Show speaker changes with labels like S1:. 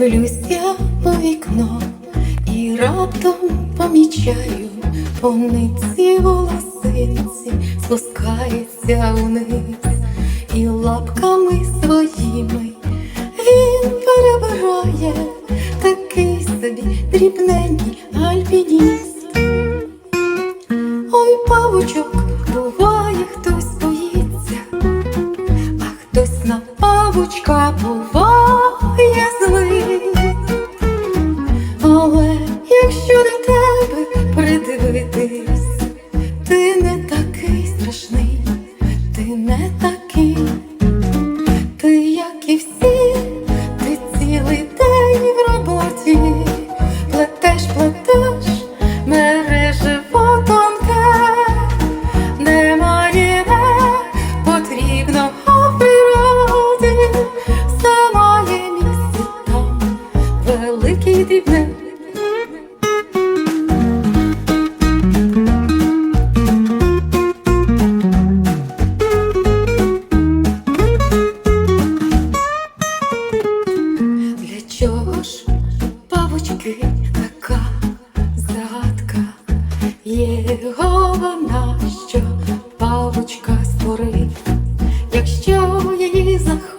S1: Дивлюсь я по вікно і раптом помічаю, пониці волосинці спускається вниз, і лапками своїми він перебирає такий собі дрібненький альпініст. Ой, павучок, буває, хтось боїться, а хтось на павучка був. Великий дрібне. Для чого ж павучки така загадка? Його вона, що павучка створив, якщо її захочеш